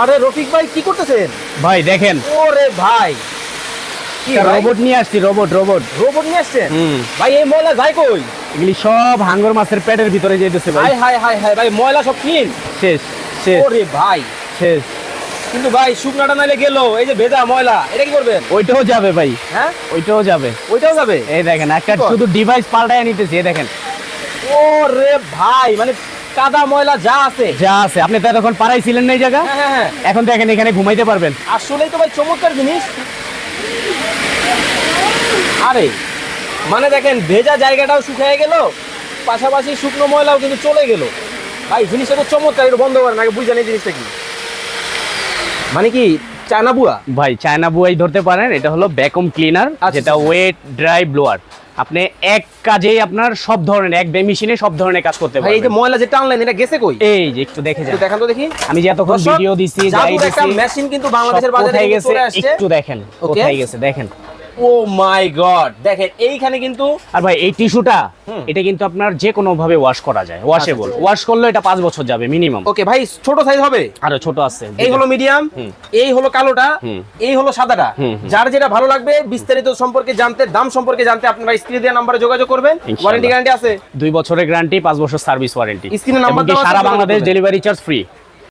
আরে রফিক ভাই কি করতেছেন? ভাই দেখেন। ওরে ভাই। কি রোবট নিয়ে আসছি রোবট রোবট রোবট নিয়ে আসছেন? ভাই এই ময়লা যায় কই? এগুলি সব হাঙ্গর মাছের পেটের ভিতরে যেতেছে ভাই। হাই হাই হাই হাই ভাই ময়লা সব ক্লিন। শেষ শেষ। ওরে ভাই। শেষ। কিন্তু ভাই শুকনাটা নাইলে গেল এই যে ভেজা ময়লা এটা কি করবেন? ওইটাও যাবে ভাই। হ্যাঁ? ওইটাও যাবে। ওইটাও যাবে? এই দেখেন একটা শুধু ডিভাইস পাল্টায় নিতেছি এই দেখেন। ওরে ভাই মানে কাদা ময়লা যা আছে। যা আছে। আপনি তো এতক্ষণ পাড়াইছিলেন না এই জায়গা? হ্যাঁ হ্যাঁ হ্যাঁ। এখন দেখেন এখানে ঘুমাইতে পারবেন। আসলেই তো ভাই চমৎকার জিনিস। আরে মানে দেখেন ভেজা জায়গাটাও শুকিয়ে গেল পাশাপাশি শুকনো ময়লাও কিন্তু চলে গেল। ভাই জিনিসটা তো চমৎকার একটু বন্ধ করেন আগে বুঝলেন এই জিনিসটা কি। মানে কি চায়না বুয়া? ভাই চায়না বুয়াই ধরতে পারেন এটা হলো ভ্যাকুম ক্লিনার আচ্ছা, যেটা আচ্ছা। ওয়েট ড্রাই ব্লোয়ার আপনি এক কাজেই আপনার সব ধরনের এক মেশিনে সব ধরনের কাজ করতে পারবেন এই যে ময়লা যেটা অনলাইন এটা গেছে কই? এই যে একটু দেখে যান। দেখান তো দেখি। আমি যে এতক্ষণ ভিডিও দিছি যাই দেখি একটা মেশিন কিন্তু বাংলাদেশের বাজারে গেছে চলে আসছে। একটু দেখেন? কোথায় গেছে দেখেন। Oh my God. দেখেন এইখানে কিন্তু আর ভাই এই টিস্যুটা এটা কিন্তু আপনার যে কোনো ভাবে ওয়াশ করা যায় ওয়াশেবল। ওয়াশ করলে এটা পাঁচ বছর যাবে মিনিমাম ওকে ভাই ছোট সাইজ হবে? আরও ছোট আছে এই হলো মিডিয়াম এই হলো কালোটা এই হলো সাদাটা। যার যেটা ভালো লাগবে বিস্তারিত সম্পর্কে জানতে দাম সম্পর্কে জানতে আপনারা স্ক্রিনে দেওয়া নাম্বারে যোগাযোগ করবেন। ওয়ারেন্টি গ্যারান্টি আছে? দুই বছরের গ্যারান্টি পাঁচ বছর সার্ভিস ওয়ারেন্টি স্ক্রিনে নাম্বার দেওয়া সারা বাংলাদেশ ডেলিভারি চার্জ ফ্রি